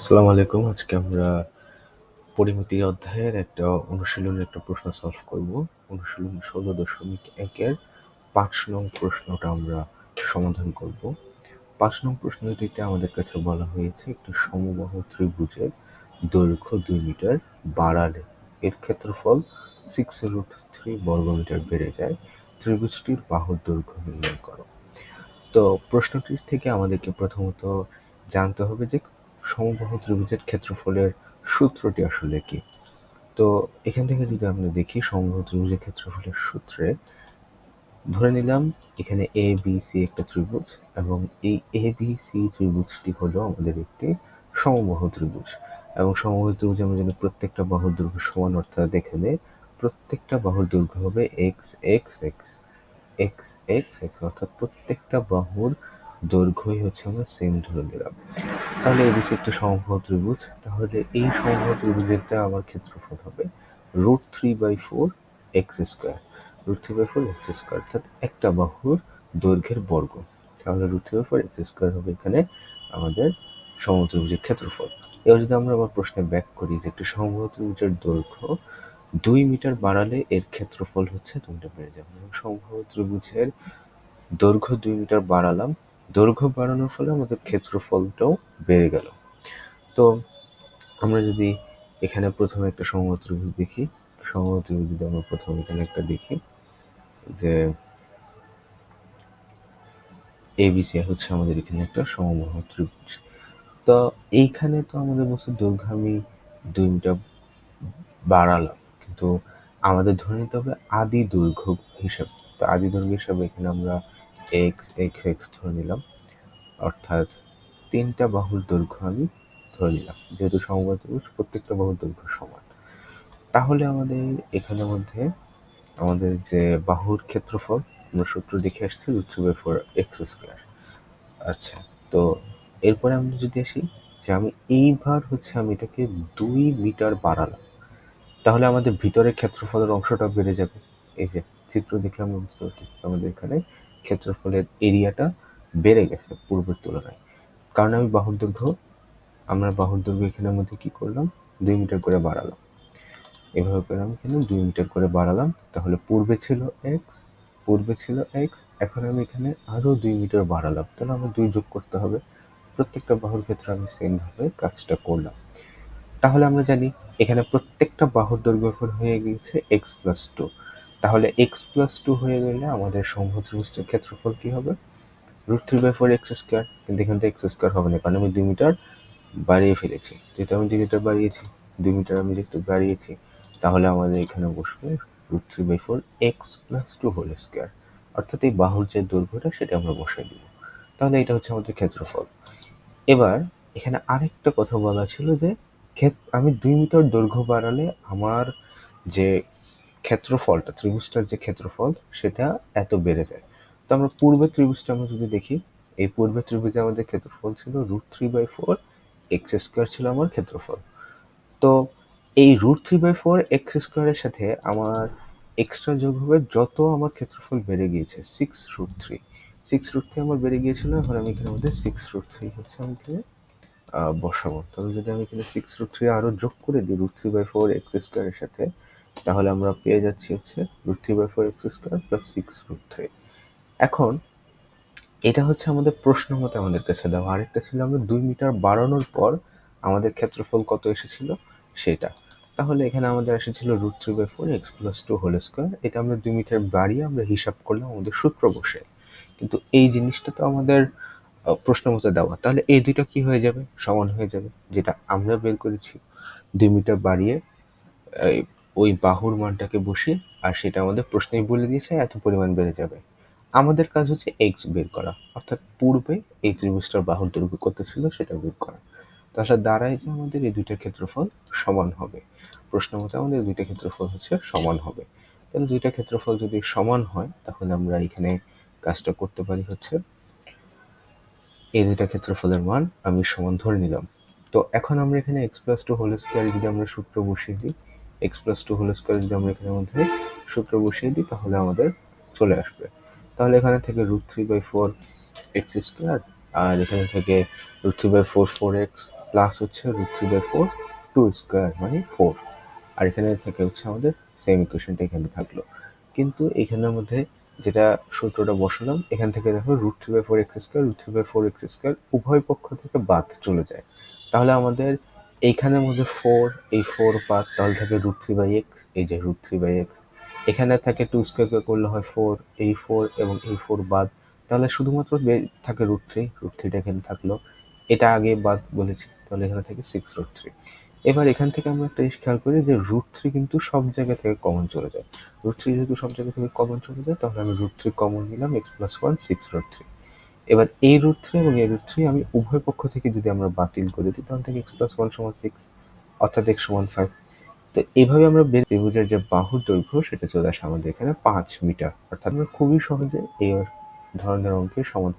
আসসালামু আলাইকুম। আজকে আমরা পরিমিতি অধ্যায়ের একটা অনুশীলনের একটা প্রশ্ন সলভ করব। অনুশীলন ষোলো দশমিক একের পাঁচ নং প্রশ্নটা আমরা সমাধান করব। পাঁচ নং প্রশ্নটিতে আমাদের কাছে বলা হয়েছে, একটি সমবাহু ত্রিভুজের দৈর্ঘ্য দুই মিটার বাড়ালে। এর ক্ষেত্রফল সিক্স রুট থ্রি বর্গমিটার বেড়ে যায়। ত্রিভুজটির বাহুর দৈর্ঘ্য নির্ণয় করো। তো প্রশ্নটির থেকে আমাদেরকে প্রথমত জানতে হবে যে সমবাহু ত্রিভুজের ক্ষেত্রফলের সূত্রটি আসলে কি? তো এখান থেকে যদি আমরা দেখি সমবাহু ত্রিভুজের ক্ষেত্রফলের সূত্রে, ধরে নিলাম এখানে এ বি সি একটা ত্রিভুজ এবং এই এ বি সি ত্রিভুজটি হলো আমাদের একটি সমবাহু ত্রিভুজ। এবং সমবাহু ত্রিভুজ আমরা জানি প্রত্যেকটা বাহুর দৈর্ঘ্য সমান, অর্থাৎ এখানে প্রত্যেকটা বাহুর দৈর্ঘ্য হবে X X X X X X অর্থাৎ প্রত্যেকটা বাহুর দৈর্ঘ্যই হচ্ছে আমরা সেম ধরে নিলাম। তাহলে এবিসি একটা সমবাহু ত্রিভুজ, তাহলে এই সমবাহু ত্রিভুজেরটা আমার ক্ষেত্রফল হবে root three by four X square root three by four X square অর্থাৎ একটা বাহুর দৈর্ঘ্যের বর্গ। তাহলে root three by four X square হবে এখানে আমাদের সমবাহু ত্রিভুজের ক্ষেত্রফল। এবার যদি আমরা আবার প্রশ্নে ব্যাক করি যে একটি সমবাহু ত্রিভুজের দৈর্ঘ্য দুই মিটার বাড়ালে এর ক্ষেত্রফল হচ্ছে মিটার বেড়ে যাবে। এবং ত্রিভুজের দৈর্ঘ্য দুই মিটার বাড়ালাম দৈর্ঘ্য বাড়ানোর ফলে আমাদের ক্ষেত্রফলটাও বেড়ে গেল। তো আমরা যদি এখানে প্রথমে একটা সমবাহু ত্রিভুজ দেখি সমবাহু ত্রিভুজ যদি আমরা প্রথমে এখানে একটা দেখি, যে এবিসি হচ্ছে আমাদের এখানে একটা সমবাহু ত্রিভুজ। তো এইখানে তো আমাদের বলছে দৈর্ঘ্য আমি দুই মিটার বাড়ালাম, কিন্তু আমাদের ধরে নিতে হবে আদি দৈর্ঘ্য হিসাবে। তো আদি দৈর্ঘ্য হিসাবে এখানে আমরা এক্স এক্স এক্স ধরে নিলাম। অর্থাৎ তিনটা বাহুর দৈর্ঘ্য আমি ধরে নিলাম। যেহেতু ত্রিভুজ, প্রত্যেকটা বাহুর দৈর্ঘ্য সমান। তাহলে আমাদের এখানের মধ্যে আমাদের যে বাহুর ক্ষেত্রফল, আমরা সূত্র দেখে আসছি root three by four X square আচ্ছা তো এরপরে আমরা যদি আসি, যে আমি এইবার হচ্ছে আমি এটাকে দুই মিটার বাড়ালাম। তাহলে আমাদের ভিতরের ক্ষেত্রফলের অংশটা বেড়ে যাবে। এই যে চিত্র দেখলে আমরা বুঝতে পারতেছি আমাদের এখানে ক্ষেত্রফলের এরিয়াটা বেড়ে গেছে পূর্বের তুলনায়। কারণ আমি বাহুর দৈর্ঘ্য, আমরা বাহুর দৈর্ঘ্য এখানের মধ্যে কি করলাম? দুই মিটার করে বাড়ালাম। এভাবে করে আমি এখানে দুই মিটার করে বাড়ালাম। তাহলে পূর্বে ছিল এক্স পূর্বে ছিল এক্স এখন আমি এখানে আরও দুই মিটার বাড়ালাম। তাহলে আমার দুই যোগ করতে হবে। প্রত্যেকটা বাহুর ক্ষেত্রে আমি সেমভাবে কাজটা করলাম। তাহলে আমরা জানি, এখানে প্রত্যেকটা বাহুর দৈর্ঘ্য এখন হয়ে গিয়েছে এক্স প্লাস টু তাহলে এক্স প্লাস টু হয়ে গেলে আমাদের সমভুজ ত্রিভুজের ক্ষেত্রফল কি হবে? Root three by four X square কিন্তু এখান থেকে এক্স স্কোয়ার হবে না, কারণ আমি দুই মিটার বাড়িয়ে ফেলেছি। যেহেতু আমি দুই মিটার বাড়িয়েছি, দুই মিটার আমি যেহেতু বাড়িয়েছি, তাহলে আমাদের এখানে বসবে root three by four X plus two whole square অর্থাৎ এই বাহুর যে দৈর্ঘ্যটা, সেটা আমরা বসাই দিব। তাহলে এটা হচ্ছে আমাদের ক্ষেত্রফল। এবার এখানে আরেকটা কথা বলা ছিল যে আমি দুই মিটার দৈর্ঘ্য বাড়ালে আমার যে ক্ষেত্রফলটা, ত্রিভুজটার যে ক্ষেত্রফল, সেটা এত বেড়ে যায়। তো আমরা পূর্বের ত্রিভুজটা আমরা যদি দেখি, এই পূর্বের ত্রিভুজে আমাদের ক্ষেত্রফল ছিল root three by four X square ছিল আমার ক্ষেত্রফল। তো এই root three by four X স্কোয়ারের সাথে আমার এক্সট্রা যোগ হবে যত আমার ক্ষেত্রফল বেড়ে গিয়েছে six root three six root three আমার বেড়ে গিয়েছিল, এখন আমি এখানে মধ্যে সিক্স রুট থ্রি হচ্ছে আমি এখানে বসাবো। তবে যদি আমি এখানে সিক্স রুট থ্রি আরও যোগ করে দিই root three by four X স্কোয়ারের সাথে তাহলে আমরা পেয়ে যাচ্ছি হচ্ছে root three by four X square plus six root three এখন, এটা হচ্ছে আমাদের প্রশ্ন মতে আমাদের কাছে দেওয়া। আরেকটা ছিল আমরা দুই মিটার বাড়ানোর পর আমাদের ক্ষেত্রফল কত এসেছিল? সেটা। তাহলে এখানে আমাদের এসেছিল root three by four X plus two whole square এটা আমরা দুই মিটার বাড়িয়ে আমরা হিসাব করলাম আমাদের সূত্র বসে। কিন্তু এই জিনিসটা তো আমাদের প্রশ্ন মতো দেওয়া। তাহলে এই দুটো কি হয়ে যাবে? সমান হয়ে যাবে। যেটা আমরা বের করেছি। দুই মিটার বাড়িয়ে ওই বাহুর মানটাকে বসিয়ে আর সেটা আমাদের প্রশ্নেই বলে দিয়েছে, এত পরিমাণ বেড়ে যাবে। আমাদের কাজ হচ্ছে এক্স বের করা, অর্থাৎ পূর্বে এই ত্রিভুজটার বাহুর দৈর্ঘ্য কত ছিল সেটা বের করা। তাহলে দ্বারাই যে আমাদের এই দুইটার ক্ষেত্রফল সমান হবে। প্রশ্ন মতে আমাদের দুইটা ক্ষেত্রফল হচ্ছে সমান হবে। তাহলে দুইটা ক্ষেত্রফল যদি সমান হয়, তাহলে আমরা এখানে কাজটা করতে পারি হচ্ছে, এই দুইটা ক্ষেত্রফলের মান আমি সমান ধরে নিলাম। তো এখন আমরা এখানে X plus two whole square যদি আমরা সূত্র বসিয়ে দিই X plus two whole square যদি আমরা এখানের মধ্যে সূত্র বসিয়ে দিই, তাহলে আমাদের চলে আসবে। তাহলে এখানে থেকে root three by four X square আর এখানে থেকে root three by four four X plus হচ্ছে root three by four two square মানে ফোর আর এখানে থেকে হচ্ছে আমাদের সেম ইকুয়েশনটা এখানে থাকল। কিন্তু এখানের মধ্যে যেটা সূত্রটা বসালাম, এখান থেকে দেখো root three by four X square root three by four X square উভয় পক্ষ থেকে বাদ চলে যায়। তাহলে আমাদের এইখানের মধ্যে ফোর এই ফোর বাদ তাহলে থাকে রুট থ্রি বাই এক্স এই যে রুট থ্রি বাই এক্স এখানে থাকে টু স্কোয়ারকে করলে হয় ফোর এই ফোর এবং এই ফোর বাদ। তাহলে শুধুমাত্র থাকে রুট থ্রি রুট থ্রিটা এখানে থাকল। এটা আগে বাদ বলেছি, তাহলে এখানে থাকে সিক্স রুট থ্রি এবার এখান থেকে আমরা একটা জিনিস খেয়াল করি যে রুট থ্রি কিন্তু সব জায়গা থেকে কমন চলে যায়। রুট থ্রি যেহেতু সব জায়গা থেকে কমন চলে যায়, তাহলে আমি রুট থ্রি কমন নিলাম X plus one six root three এবার এই রুট থ্রি এবং এই রুট থ্রি আমি উভয় পক্ষ থেকে যদি আমরা বাতিল করে দিই তখন থেকে এক্স প্লাস ওয়ান সমান সিক্স অর্থাৎ এক্স সমান ফাইভ তো এইভাবে আমরা বের ত্রিভুজের যে বাহুর দৈর্ঘ্য, সেটা চলে আসে আমাদের এখানে পাঁচ মিটার। অর্থাৎ আমরা খুবই সহজে এই ধরনের অঙ্কের সমাধান